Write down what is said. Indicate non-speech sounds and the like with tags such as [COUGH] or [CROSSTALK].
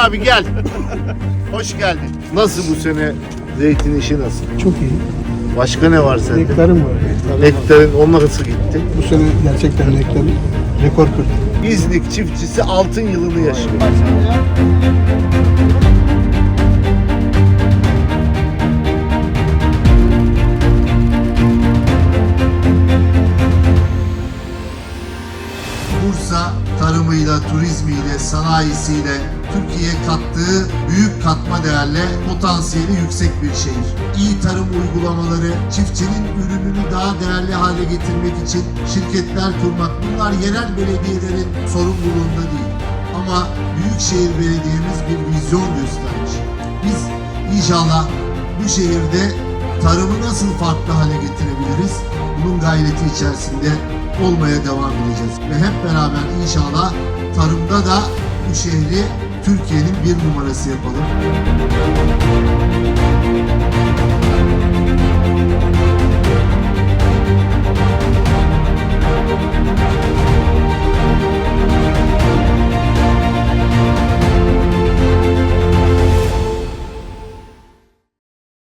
abi gel. [LAUGHS] Hoş geldin. Nasıl bu sene zeytin işi nasıl? Çok iyi. Başka ne var sende? Nektarım var. Nektarım. Nektarın onunla nasıl gitti? Bu sene gerçekten nektarım rekor kırdı. İznik çiftçisi altın yılını yaşıyor. Bursa tarımıyla, turizmiyle, sanayisiyle Türkiye'ye kattığı büyük katma değerle potansiyeli yüksek bir şehir. İyi tarım uygulamaları, çiftçinin ürününü daha değerli hale getirmek için şirketler kurmak bunlar yerel belediyelerin sorumluluğunda değil. Ama Büyükşehir Belediye'miz bir vizyon göstermiş. Biz inşallah bu şehirde tarımı nasıl farklı hale getirebiliriz? Bunun gayreti içerisinde olmaya devam edeceğiz. Ve hep beraber inşallah tarımda da bu şehri Türkiye'nin bir numarası yapalım.